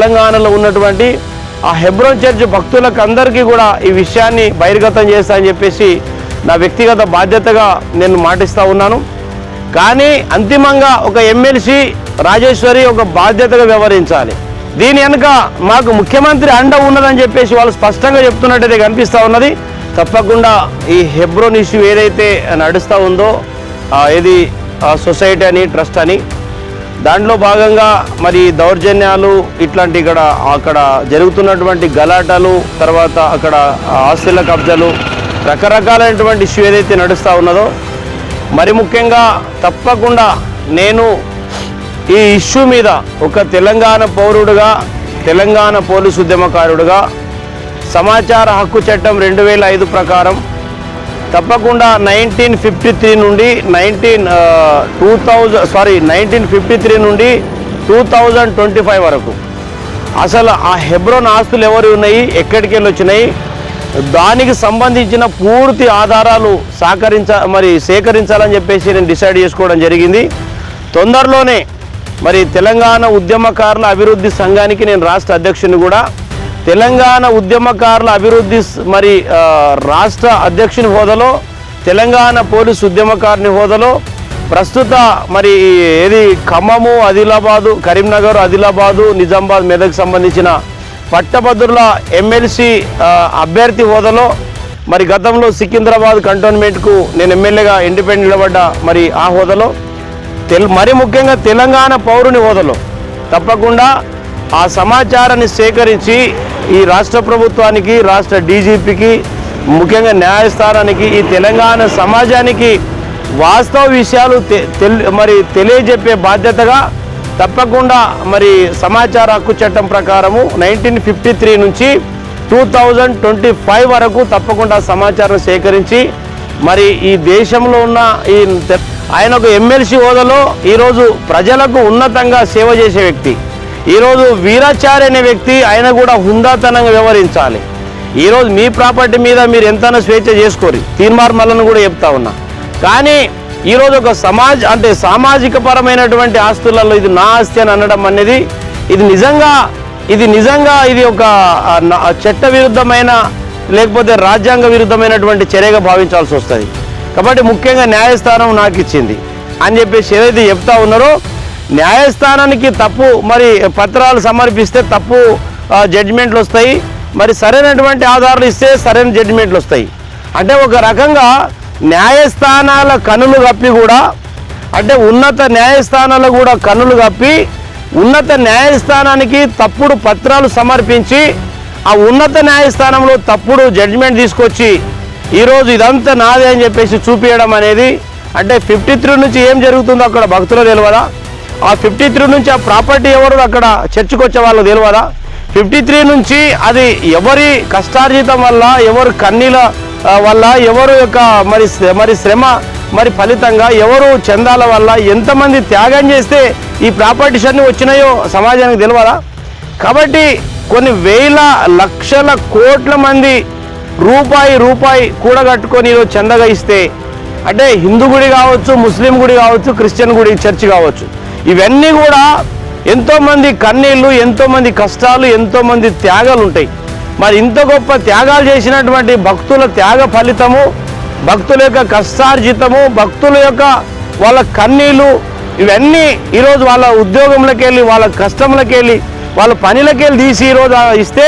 తెలంగాణలో ఉన్నటువంటి ఆ హెబ్రోన్ చర్చ్ భక్తులకు అందరికీ కూడా ఈ విషయాన్ని బహిర్గతం చేస్తా అని చెప్పేసి నా వ్యక్తిగత బాధ్యతగా నేను మాటిస్తూ ఉన్నాను. కానీ అంతిమంగా ఒక ఎమ్మెల్సీ రాజేశ్వరి ఒక బాధ్యతగా వ్యవహరించాలి. దీని వెనుక మాకు ముఖ్యమంత్రి అండ ఉన్నదని చెప్పేసి వాళ్ళు స్పష్టంగా చెప్తున్నట్టయితే కనిపిస్తూ ఉన్నది. తప్పకుండా ఈ హెబ్రోన్ ఇష్యూ ఏదైతే నడుస్తూ ఉందో ఇది ఏది సొసైటీ అని ట్రస్ట్ అని దాంట్లో భాగంగా మరి దౌర్జన్యాలు ఇట్లాంటి ఇక్కడ అక్కడ జరుగుతున్నటువంటి గలాటాలు తర్వాత అక్కడ ఆస్తుల కబ్జాలు రకరకాలైనటువంటి ఇష్యూ ఏదైతే నడుస్తూ ఉన్నదో మరి ముఖ్యంగా తప్పకుండా నేను ఈ ఇష్యూ మీద ఒక తెలంగాణ పౌరుడుగా తెలంగాణ పోలీసు ఉద్యమకారుడుగా సమాచార హక్కు చట్టం రెండు వేల ఐదు ప్రకారం తప్పకుండా నైన్టీన్ ఫిఫ్టీ త్రీ నుండి nineteen two thousand sorry nineteen fifty three నుండి టూ థౌజండ్ ట్వంటీ ఫైవ్ వరకు. అసలు ఆ హెబ్రోన్ ఆస్తులు ఎవరు ఉన్నాయి ఎక్కడికి వెళ్ళి వచ్చినాయి దానికి సంబంధించిన పూర్తి ఆధారాలు సహకరించ మరి సేకరించాలని చెప్పేసి నేను డిసైడ్ చేసుకోవడం జరిగింది. తొందరలోనే మరి తెలంగాణ ఉద్యమకారుల అభివృద్ధి సంఘానికి నేను రాష్ట్ర అధ్యక్షుని కూడా తెలంగాణ ఉద్యమకారుల అభివృద్ధి మరి రాష్ట్ర అధ్యక్షుని హోదాలో తెలంగాణ పోలీసు ఉద్యమకారుని హోదాలో ప్రస్తుత మరి ఏది ఖమ్మము ఆదిలాబాదు కరీంనగర్ ఆదిలాబాదు నిజామాబాద్ మెదక్ సంబంధించిన పట్టభద్రుల ఎమ్మెల్సీ అభ్యర్థి హోదాలో మరి గతంలో సికింద్రాబాద్ కంటోన్మెంట్కు నేను ఎమ్మెల్యేగా ఇండిపెండెంట్ నిలబడ్డ మరి ఆ హోదాలో తెల్ మరి ముఖ్యంగా తెలంగాణ పౌరుని హోదాలో తప్పకుండా ఆ సమాచారాన్ని సేకరించి ఈ రాష్ట్ర ప్రభుత్వానికి రాష్ట్ర డీజీపీకి ముఖ్యంగా న్యాయస్థానానికి ఈ తెలంగాణ సమాజానికి వాస్తవ విషయాలు తె- మరి తెలియజెప్పే బాధ్యతగా తప్పకుండా మరి సమాచార హక్కు చట్టం ప్రకారము నైన్టీన్ ఫిఫ్టీ త్రీ నుంచి టూ థౌజండ్ ట్వంటీ ఫైవ్ వరకు తప్పకుండా సమాచారం సేకరించి మరి ఈ దేశంలో ఉన్న ఈ ఆయన ఒక ఎమ్మెల్సీ హోదాలో ఈరోజు ప్రజలకు ఉన్నతంగా సేవ చేసే వ్యక్తి. ఈరోజు వీరాచారి అనే వ్యక్తి ఆయన కూడా హుందాతనంగా వ్యవహరించాలి. ఈరోజు మీ ప్రాపర్టీ మీద మీరు ఎంతైనా స్వేచ్ఛ చేసుకోరు. తీర్మార్మలను కూడా చెప్తా ఉన్నా. కానీ ఈరోజు ఒక సమాజ్ అంటే సామాజిక పరమైనటువంటి ఆస్తులలో ఇది నా ఆస్తి అని అనడం అనేది ఇది నిజంగా ఇది నిజంగా ఇది ఒక చట్ట విరుద్ధమైన లేకపోతే రాజ్యాంగ విరుద్ధమైనటువంటి చర్యగా భావించాల్సి వస్తుంది. కాబట్టి ముఖ్యంగా న్యాయస్థానం నాకు ఇచ్చింది. అని చెప్పేసి ఏదైతే చెప్తా ఉన్నారో న్యాయస్థానానికి తప్పు మరి పత్రాలు సమర్పిస్తే తప్పు జడ్జిమెంట్లు వస్తాయి. మరి సరైనటువంటి ఆధారాలు ఇస్తే సరైన జడ్జిమెంట్లు వస్తాయి. అంటే ఒక రకంగా న్యాయస్థానాల కనులు కప్పి కూడా అంటే ఉన్నత న్యాయస్థానాలు కూడా కనులు కప్పి ఉన్నత న్యాయస్థానానికి తప్పుడు పత్రాలు సమర్పించి ఆ ఉన్నత న్యాయస్థానంలో తప్పుడు జడ్జిమెంట్ తీసుకొచ్చి ఈరోజు ఇదంతా నాదే అని చెప్పేసి చూపించడం అనేది అంటే ఫిఫ్టీ త్రీ నుంచి ఏం జరుగుతుందో అక్కడ భక్తులు తెలియదా ఆ ఫిఫ్టీ త్రీ నుంచి ఆ ప్రాపర్టీ ఎవరు అక్కడ చర్చకు వచ్చే వాళ్ళు తెలియదా ఫిఫ్టీ త్రీ నుంచి అది ఎవరి కష్టార్జితం వల్ల ఎవరు కన్నీల వల్ల ఎవరు యొక్క మరి శ్ర- మరి శ్రమ మరి ఫలితంగా ఎవరు చందాల వల్ల ఎంతమంది త్యాగం చేస్తే ఈ ప్రాపర్టీస్ అన్నీ వచ్చినాయో సమాజానికి తెలియదా కాబట్టి కొన్ని వేల లక్షల కోట్ల మంది రూపాయి రూపాయి కూడగట్టుకొని చందగా ఇస్తే అంటే హిందూ గుడి కావచ్చు ముస్లిం గుడి కావచ్చు క్రిస్టియన్ గుడి చర్చ్ కావచ్చు ఇవన్నీ కూడా ఎంతోమంది కన్నీళ్ళు ఎంతోమంది కష్టాలు ఎంతోమంది త్యాగాలు ఉంటాయి. మరి ఇంత గొప్ప త్యాగాలు చేసినటువంటి భక్తుల త్యాగ ఫలితము భక్తుల యొక్క కష్టార్జితము భక్తుల యొక్క వాళ్ళ కన్నీళ్ళు ఇవన్నీ ఈరోజు వాళ్ళ ఉద్యోగంలోకి వెళ్ళి వాళ్ళ కష్టంలోకి వెళ్ళి వాళ్ళ పనిలోకి వెళ్ళి తీసి ఈరోజు ఇస్తే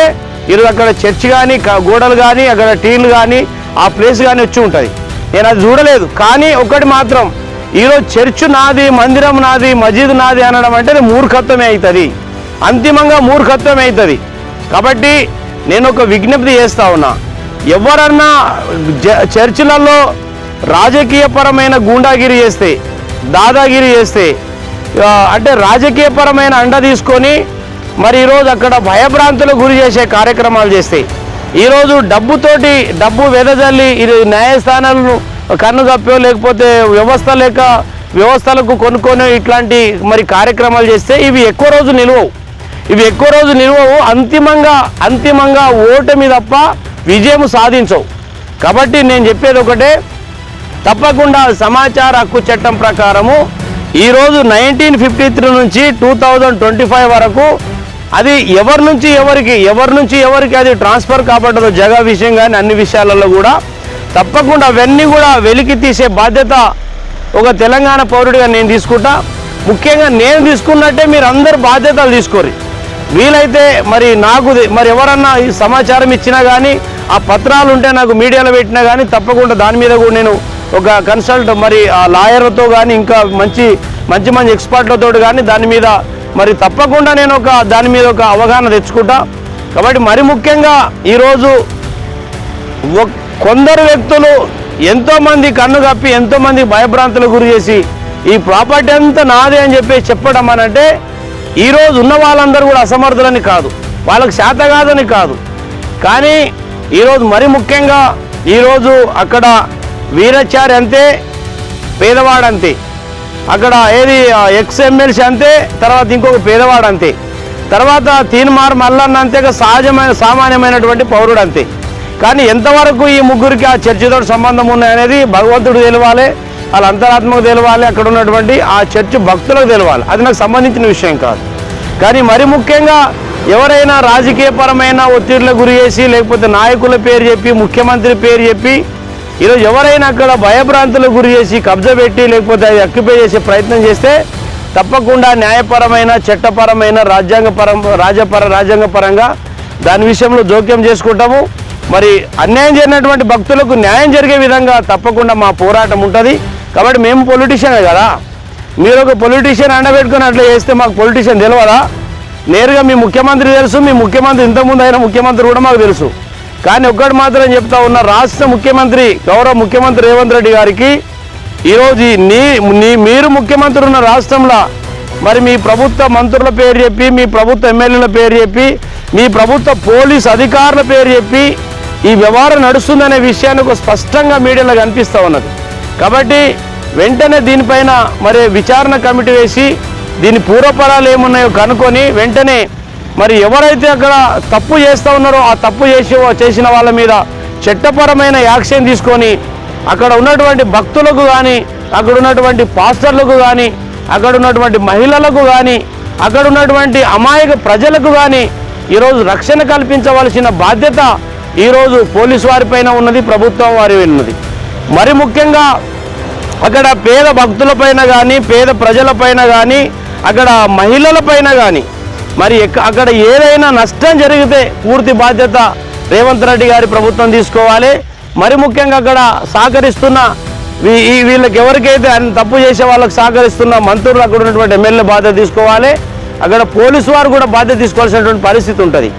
ఈరోజు అక్కడ చర్చ్ కానీ గోడలు కానీ అక్కడ టీలు కానీ ఆ ప్లేస్ కానీ వచ్చి ఉంటుంది. నేను అది చూడలేదు. కానీ ఒకటి మాత్రం ఈరోజు చర్చ్ నాది మందిరం నాది మసీద్ నాది అనడం అంటే అది మూర్ఖత్వమే అవుతుంది. అంతిమంగా మూర్ఖత్వమే అవుతుంది. కాబట్టి నేను ఒక విజ్ఞప్తి చేస్తా ఉన్నా. ఎవరన్నా చర్చిలలో రాజకీయపరమైన గూండాగిరి చేస్తే దాదాగిరి చేస్తే అంటే రాజకీయపరమైన అండ తీసుకొని మరి ఈరోజు అక్కడ భయభ్రాంతులకు గురి చేసే కార్యక్రమాలు చేస్తే ఈరోజు డబ్బుతోటి డబ్బు వెదజల్లి ఇది న్యాయస్థానాలను కన్ను తప్పో లేకపోతే వ్యవస్థ లేక వ్యవస్థలకు కొనుక్కొని ఇట్లాంటి మరి కార్యక్రమాలు చేస్తే ఇవి ఎక్కువ రోజు నిలవవు. ఇవి ఎక్కువ రోజు నిలవవు. అంతిమంగా అంతిమంగా ఓటమి తప్ప విజయం సాధించవు. కాబట్టి నేను చెప్పేది ఒకటే తప్పకుండా సమాచార హక్కు చట్టం ప్రకారము ఈరోజు నైన్టీన్ ఫిఫ్టీ త్రీ నుంచి టూ థౌజండ్ ట్వంటీ ఫైవ్ వరకు అది ఎవరి నుంచి ఎవరికి ఎవరి నుంచి ఎవరికి అది ట్రాన్స్ఫర్ కాబట్టదో జగ విషయం కానీ అన్ని విషయాలలో కూడా తప్పకుండా అవన్నీ కూడా వెలికి తీసే బాధ్యత ఒక తెలంగాణ పౌరుడిగా నేను తీసుకుంటా. ముఖ్యంగా నేను తీసుకున్నట్టే మీరు అందరు బాధ్యతలు తీసుకోరు వీలైతే మరి నాకు మరి ఎవరన్నా ఈ సమాచారం ఇచ్చినా కానీ ఆ పత్రాలు ఉంటే నాకు మీడియాలో పెట్టినా కానీ తప్పకుండా దాని మీద కూడా నేను ఒక కన్సల్ట్ మరి ఆ లాయర్లతో కానీ ఇంకా మంచి మంచి మంచి ఎక్స్పర్ట్లతో కానీ దాని మీద మరి తప్పకుండా నేను ఒక దాని మీద ఒక అవగాహన తెచ్చుకుంటా. కాబట్టి మరి ముఖ్యంగా ఈరోజు ఒక్- కొందరు వ్యక్తులు ఎంతోమంది కన్ను కప్పి ఎంతోమంది భయభ్రాంతులకు గురి చేసి ఈ ప్రాపర్టీ అంతా నాదే అని చెప్పి చెప్పడం అనంటే ఈరోజు ఉన్న వాళ్ళందరూ కూడా అసమర్థులని కాదు. వాళ్ళకి శాత కాదని కాదు. కానీ ఈరోజు మరి ముఖ్యంగా ఈరోజు అక్కడ వీరచారి అంతే పేదవాడంతే అక్కడ ఏది ఎక్స్ ఎమ్మెల్సీ అంతే తర్వాత ఇంకొక పేదవాడు అంతే. తర్వాత తీన్మార్ మల్లన్న అంతే సహజమైన సామాన్యమైనటువంటి పౌరుడు అంతే. కానీ ఎంతవరకు ఈ ముగ్గురికి ఆ చర్చితో సంబంధం ఉన్నాయనేది భగవంతుడు తెలియాలి వాళ్ళ అంతరాత్మకు తెలవాలి అక్కడ ఉన్నటువంటి ఆ చర్చ్ భక్తులకు తెలవాలి. అది నాకు సంబంధించిన విషయం కాదు. కానీ మరి ముఖ్యంగా ఎవరైనా రాజకీయపరమైన ఒత్తిడిలకు గురి చేసి లేకపోతే నాయకుల పేరు చెప్పి ముఖ్యమంత్రి పేరు చెప్పి ఈరోజు ఎవరైనా అక్కడ భయభ్రాంతులకు గురి చేసి కబ్జా పెట్టి లేకపోతే అది అక్యుపై చేసే ప్రయత్నం చేస్తే తప్పకుండా న్యాయపరమైన చట్టపరమైన రాజ్యాంగపరం రాజపర రాజ్యాంగపరంగా దాని విషయంలో జోక్యం చేసుకుంటాము. మరి అన్యాయం జరిగినటువంటి భక్తులకు న్యాయం జరిగే విధంగా తప్పకుండా మా పోరాటం ఉంటుంది. కాబట్టి మేము పొలిటీషియనే కదా. మీరు ఒక పొలిటీషియన్ అండబెట్టుకుని అట్లా చేస్తే మాకు పొలిటీషియన్ తెలియదా నేరుగా మీ ముఖ్యమంత్రి తెలుసు మీ ముఖ్యమంత్రి ఇంతకుముందు అయిన ముఖ్యమంత్రి కూడా మాకు తెలుసు. కానీ ఒక్కటి మాత్రం చెప్తా ఉన్న రాష్ట్ర ముఖ్యమంత్రి గౌరవ ముఖ్యమంత్రి రేవంత్ రెడ్డి గారికి ఈరోజు నీ నీ మీరు ముఖ్యమంత్రి ఉన్న రాష్ట్రంలో మరి మీ ప్రభుత్వ మంత్రుల పేరు చెప్పి మీ ప్రభుత్వ ఎమ్మెల్యేల పేరు చెప్పి మీ ప్రభుత్వ పోలీస్ అధికారుల పేరు చెప్పి ఈ వ్యవహారం నడుస్తుందనే విషయాన్ని ఒక స్పష్టంగా మీడియాలో కనిపిస్తూ ఉన్నది. కాబట్టి వెంటనే దీనిపైన మరి విచారణ కమిటీ వేసి దీని పూర్వపరాలు ఏమున్నాయో కనుక్కొని వెంటనే మరి ఎవరైతే అక్కడ తప్పు చేస్తూ ఉన్నారో ఆ తప్పు చేసి చేసిన వాళ్ళ మీద చట్టపరమైన యాక్షన్ తీసుకొని అక్కడ ఉన్నటువంటి భక్తులకు కానీ అక్కడ ఉన్నటువంటి పాస్టర్లకు కానీ అక్కడ ఉన్నటువంటి మహిళలకు కానీ అక్కడ ఉన్నటువంటి అమాయక ప్రజలకు కానీ ఈరోజు రక్షణ కల్పించవలసిన బాధ్యత ఈరోజు పోలీసు వారిపైన ఉన్నది ప్రభుత్వం వారి ఉన్నది. మరి ముఖ్యంగా అక్కడ పేద భక్తులపైన కానీ పేద ప్రజలపైన కానీ అక్కడ మహిళలపైన కానీ మరి ఎక్క- అక్కడ ఏదైనా నష్టం జరిగితే పూర్తి బాధ్యత రేవంత్ రెడ్డి గారి ప్రభుత్వం తీసుకోవాలి. మరి ముఖ్యంగా అక్కడ సహకరిస్తున్న వీ- ఈ వీళ్ళకి ఎవరికైతే ఆయన తప్పు చేసే వాళ్ళకి సహకరిస్తున్న మంత్రులు అక్కడ ఉన్నటువంటి ఎమ్మెల్యే బాధ్యత తీసుకోవాలి. అక్కడ పోలీసు వారు కూడా బాధ్యత తీసుకోవాల్సినటువంటి పరిస్థితి ఉంటుంది.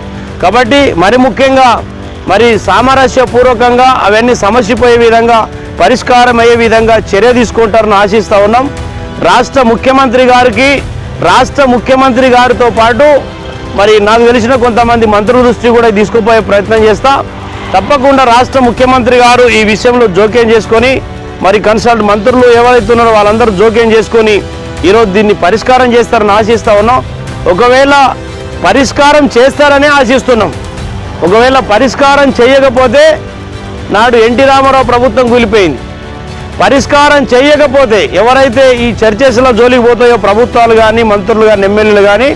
కాబట్టి మరి ముఖ్యంగా మరి సామరస్యపూర్వకంగా అవన్నీ సమస్యపోయే విధంగా పరిష్కారం అయ్యే విధంగా చర్య తీసుకుంటారని ఆశిస్తూ ఉన్నాం. రాష్ట్ర ముఖ్యమంత్రి గారికి రాష్ట్ర ముఖ్యమంత్రి గారితో పాటు మరి నాకు తెలిసిన కొంతమంది మంత్రుల దృష్టి కూడా తీసుకుపోయే ప్రయత్నం చేస్తా. తప్పకుండా రాష్ట్ర ముఖ్యమంత్రి గారు ఈ విషయంలో జోక్యం చేసుకొని మరి కన్సల్ట్ మంత్రులు ఎవరైతే ఉన్నారో వాళ్ళందరూ జోక్యం చేసుకొని ఈరోజు దీన్ని పరిష్కారం చేస్తారని ఆశిస్తా ఉన్నాం. ఒకవేళ పరిష్కారం చేస్తారనే ఆశిస్తున్నాం. ఒకవేళ పరిష్కారం చేయకపోతే నాడు ఎన్టీ రామారావు ప్రభుత్వం కూలిపోయింది. పరిష్కారం చేయకపోతే ఎవరైతే ఈ చర్చస్లో జోలికి పోతాయో ప్రభుత్వాలు కానీ మంత్రులు కానీ ఎమ్మెల్యేలు కానీ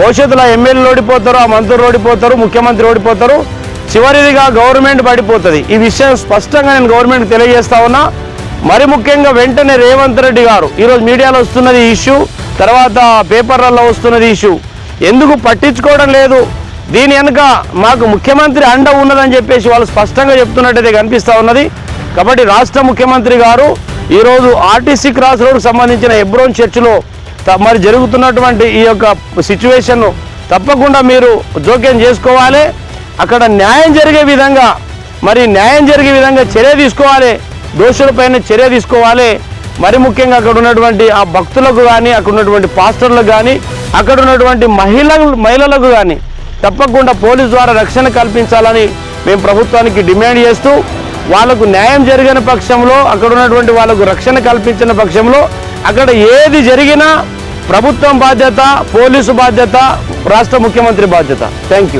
భవిష్యత్తులో ఎమ్మెల్యేలు ఓడిపోతారు ఆ మంత్రులు ఓడిపోతారు ముఖ్యమంత్రి ఓడిపోతారు చివరిదిగా గవర్నమెంట్ పడిపోతుంది. ఈ విషయం స్పష్టంగా నేను గవర్నమెంట్కి తెలియజేస్తా ఉన్నా. మరి ముఖ్యంగా వెంటనే రేవంత్ రెడ్డి గారు ఈరోజు మీడియాలో వస్తున్నది ఇష్యూ తర్వాత పేపర్లలో వస్తున్నది ఇష్యూ. ఎందుకు పట్టించుకోవడం లేదు? దీని వెనుక మాకు ముఖ్యమంత్రి అండ ఉన్నదని చెప్పేసి వాళ్ళు స్పష్టంగా చెప్తున్నట్టయితే కనిపిస్తూ ఉన్నది. కాబట్టి రాష్ట్ర ముఖ్యమంత్రి గారు ఈరోజు ఆర్టీసీ క్రాస్ రోడ్కు సంబంధించిన ఎబ్రోన్ చర్చిలో మరి జరుగుతున్నటువంటి ఈ యొక్క సిచ్యువేషన్ను తప్పకుండా మీరు జోక్యం చేసుకోవాలి. అక్కడ న్యాయం జరిగే విధంగా మరి న్యాయం జరిగే విధంగా చర్య తీసుకోవాలి. దోషులపైన చర్య తీసుకోవాలి. మరి ముఖ్యంగా అక్కడ ఉన్నటువంటి ఆ భక్తులకు కానీ అక్కడ ఉన్నటువంటి పాస్టర్లకు కానీ అక్కడ ఉన్నటువంటి మహిళలు మహిళలకు కానీ తప్పకుండా పోలీస్ ద్వారా రక్షణ కల్పించాలని మేము ప్రభుత్వానికి డిమాండ్ చేస్తూ వాళ్ళకు న్యాయం జరిగిన పక్షంలో అక్కడ ఉన్నటువంటి వాళ్ళకు రక్షణ కల్పించిన పక్షంలో అక్కడ ఏది జరిగినా ప్రభుత్వం బాధ్యత పోలీసు బాధ్యత రాష్ట్ర ముఖ్యమంత్రి బాధ్యత. Thank you